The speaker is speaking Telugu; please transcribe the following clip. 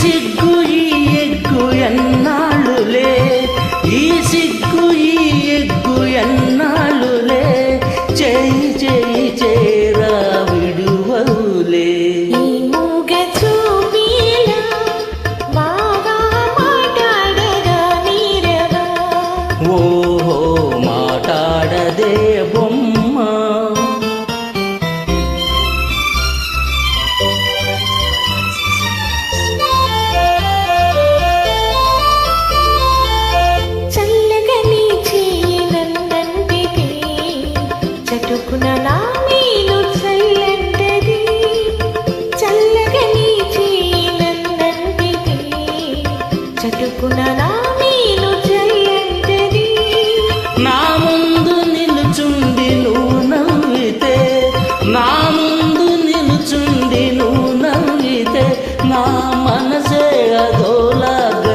సిగ్గు ఈ ఎగ్గు ఎన్నాళ్ళులే. ఈ సిగ్గు ఈ ఎగ్గు ఎన్నాళ్ళులే. చేయి చేయి చేరా విడువలే చటుకునరా నేను జయంతది నా ముందు నిలుచుండి నువ్వు నవ్వితే నా ముందు నిలుచుండి నువ్వు నవ్వితే నా మనసే అదోలాగా